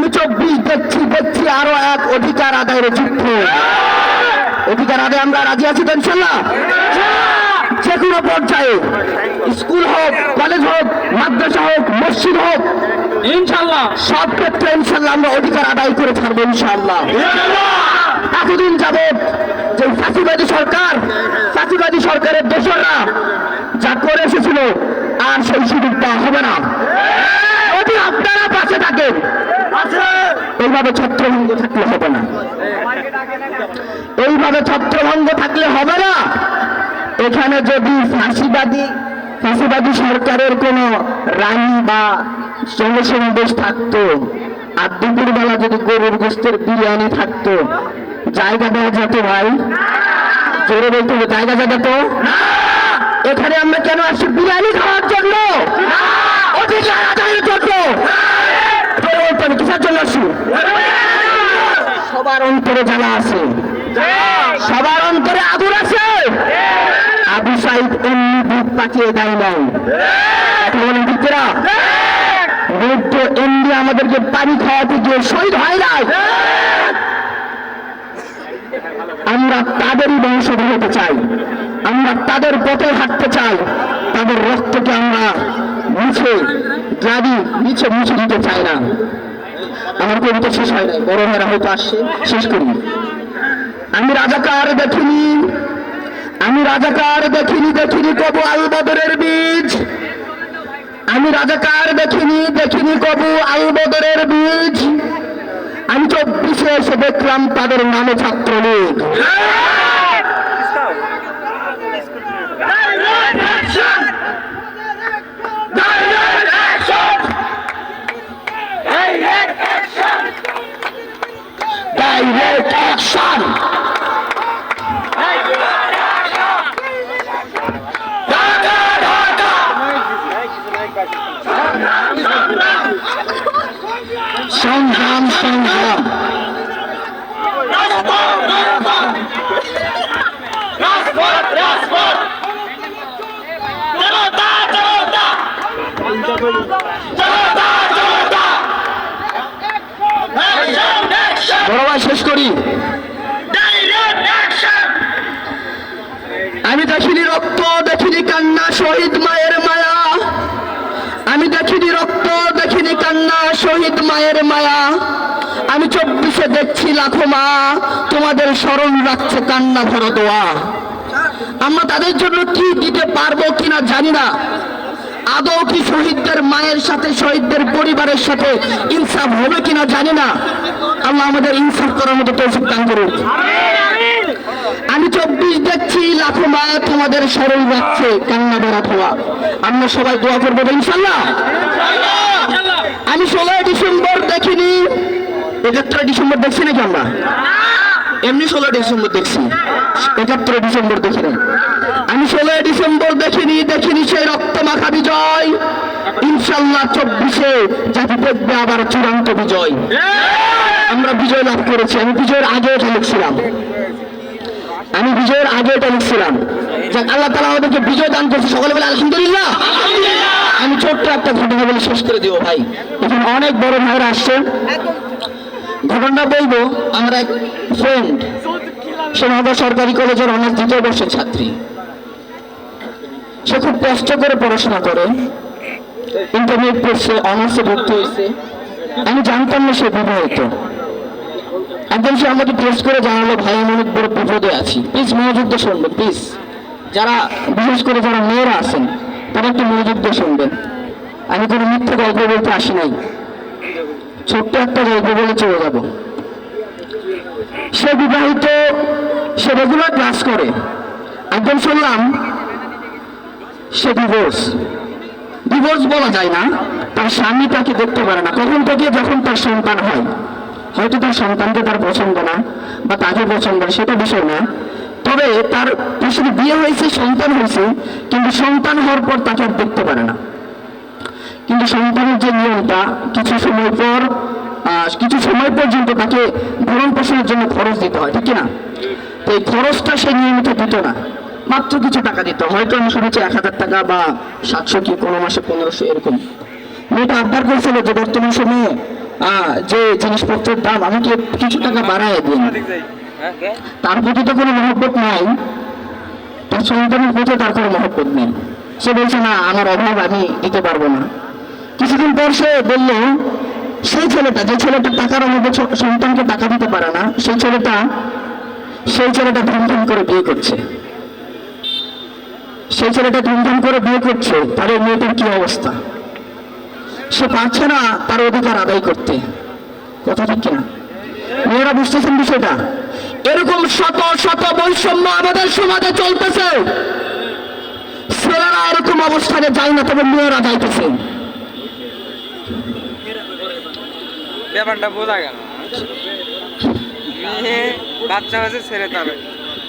আমি চব্বিশ দেখছি দেখছি আরও এক অধিকার আদায়ের যুদ্ধ অধিকার আদায় আমরা রাজি আছি তো ইনশাল্লাহ? যে কোনো পর্যায়ে স্কুল হোক কলেজ হোক মাদ্রাসা হোক মসজিদ হোক ইনশাল্লাহ। সব ক্ষেত্রে ইনশাল্লাহ আমরা অধিকার আদায় করে ছাড়বো ইনশাল্লাহ। এতদিন যাবৎ যে ফাঁসিবাদী সরকার ফাঁসিবাদী সরকারের দোষরা যা করে এসেছিল আর সেই সুযোগ দেওয়া হবে না। যদি আপনারা পাশে থাকেন, এইভাবে ছত্রভঙ্গ থাকলে হবে না। এইভাবে ছত্রভঙ্গ থাকলে হবে না। এখানে যদি ফাঁসিবাদী ফাঁসিবাদী সরকারের কোন রানী বা জনসমাবেশ থাকতো, আর দুপুরবেলা যদি গরুর গোস্তের বিরিয়ানি থাকতো, জায়গা দেওয়া যেত ভাই? জোরে বলতে হবে, জায়গা জায়গা তো এখানে আমরা কেন আসছি? বিরিয়ানি খাওয়ার জন্য? অধিকার আদায়ের জন্য? হবে কিসের জন্য আসছি? সবার অন্তরে জ্বালা আছে। সবার অন্তরে আগুন আছে। আবু সাইদ এমনি বুক পাকিয়ে দেয় নাই। বলেন দিকেরা বুদ্ধ এমনি আমাদেরকে পানি খাওয়াতে গিয়ে শহীদ হয় নাই। আমরা তাদেরই বংশধর হতে চাই। আমরা তাদের পথে হাঁটতে চাই। তাদের রক্তকে আমরা মুছে গাড়ি নিচে মুছে দিতে চাই না। আমার কবিতা শেষ হয় নাই। বড় ভাইরা হয়তো আসছে। শেষ করি। আমি রাজাকার দেখিনি। আমি রাজাকার দেখিনি দেখিনি কবু আল বদরের বীজ। আমি রাজাকার দেখিনি দেখিনি কবু আল বদরের বীজ। আমি চব্বিশে এসে দেখলাম তাদের নামে ছাত্রলীগ। ডাইরেক্ট অ্যাকশন সংগ্রাম সংগ্রাম শেষ করি। আমি দেখিনি রক্ত দেখিনি কান্না শহীদ মায়ের মায়া আমি দেখিনি রক্ত দেখিনি কান্না শহীদ মায়ের মায়া। আমি চব্বিশে দেখছি লাখো মা, তোমাদের স্মরণ রাখছে কান্না ভরা দোয়া। আমরা তাদের জন্য কি দিতে পারব কিনা জানি না। আদৌ কি শহীদদের মায়ের সাথে, শহীদদের পরিবারের সাথে ইনসাফ হবে কিনা জানি না। আল্লাহ আমাদের ইনসাফ করার মতো তৌফিক দান করুক। আমি চব্বিশ দেখছি লাখো মা, তোমাদের স্মরণ রাখছে কান্না ভরা ধোয়া আমরা সবাই দোয়া করব ইনশাল্লাহ। আমি ষোলোই ডিসেম্বর দেখিনি। একাত্তর ডিসেম্বর দেখছি নাকি আমরা? এমনি ষোলোই ডিসেম্বর দেখছি। একাত্তর ডিসেম্বর দেখিনি আমি ষোলোই ডিসেম্বর দেখিনি দেখিনি সেই রক্ত মাখা বিজয়। ইনশাল্লাহ চব্বিশে জাতি দেখবে আবার চূড়ান্ত বিজয়। আমরা বিজয় লাভ করেছি। আমি বিজয়ের আগে এটা লিখছিলাম। আমি বিজয়ের আগে এটা লিখছিলাম। যাক, আল্লাহ তালা আমাদেরকে বিজয় দান করছে। সকলে বলে আলহামদুলিল্লাহ। আমি ছোট্ট একটা ঘটনা বলে শেষ করে দিব ভাই। এখন অনেক বড় ভাইরা আসছে। ঘটনাটা বলব, আমার এক ফ্রেন্ড সে নগর সরকারি কলেজের অনার্স দ্বিতীয় বর্ষের ছাত্রী। সে খুব কষ্ট করে পড়াশোনা করে। ইন্টারমিডিয়েট পড়ছে অনার্সে ভর্তি হয়েছে। আমি জানতাম না সে বিবাহিত। একদম সে আমাকে পোস্ট করে জানালো, ভাই, আমি অনেক বড় বিপদে আছি। প্লিজ মনোযোগ দিয়ে শুনবেন প্লিজ যারা, বিশেষ করে যারা মেয়েরা আছেন একটু মনোযোগ দিয়ে শুনবেন। আমি কোনো মিথ্যে গল্প বলতে আসি নাই। ছোট্ট একটা গল্প বলে চলে যাব। সে বিবাহিত, সে রেগুলার ক্লাস করে। একদম শুনলাম, সে ডিভোর্স ডিভোর্স বলা যায় না, তার স্বামী তাকে দেখতে পারে না। কখন থেকে যখন তার সন্তান হয়, হয়তো তার সন্তানকে তার পছন্দ না, বা তাকে পছন্দ সেটা বিষয় না। তবে তার সাথে বিয়ে হয়েছে, সন্তান হয়েছে, কিন্তু সন্তান হওয়ার পর তাকে আর দেখতে পারে না। কিন্তু সন্তানের যে নিয়মটা, কিছু সময় পর কিছু সময় পর্যন্ত তাকে ভরণ পোষণের জন্য খরচ দিতে হয়, ঠিক না? তো এই খরচটা সে নিয়মিত দিত না। মাত্র কিছু টাকা দিত। হয়তো আমি শুনেছি এক হাজার টাকা বা সাতশো কি কোনো মাসে পনেরোশো, এরকম। মেয়েটা আবদার করেছিল যে বর্তমান সময়ে যে জিনিসপত্রের দাম আমাকে কিছু টাকা বাড়ায় দিন। তার প্রতি তো কোনো মহব্বত নাই। তার সন্তানের প্রতি তার কোনো মহব্বত নেই। সে বলছে, না, আমার অভাব, আমি দিতে পারব না। কিছুদিন পর সে বলল, সেই ছেলেটা, যে ছেলেটা টাকার অভাবে সন্তানকে টাকা দিতে পারে না, সেই ছেলেটা সেই ছেলেটা ধুমধাম করে বিয়ে করছে। সেই ছেলেটা ধুমধাম করে বিয়ে করছে তাহলে মেয়েটার কি অবস্থা? সে পারছে না তার অধিকার আদায় করতে। কথা ঠিক কিনা? মেয়েরা বুঝতেছেন বিষয়টা? এরকম শত শত বৈষম্য আমাদের সমাজে চলতেছে। ছেলেরা এরকম অবস্থানে যায় না, তবে মেয়েরা যাইতেছে। ব্যাপারটা বোঝা গেল। বাচ্চা হয়েছে ছেড়ে তার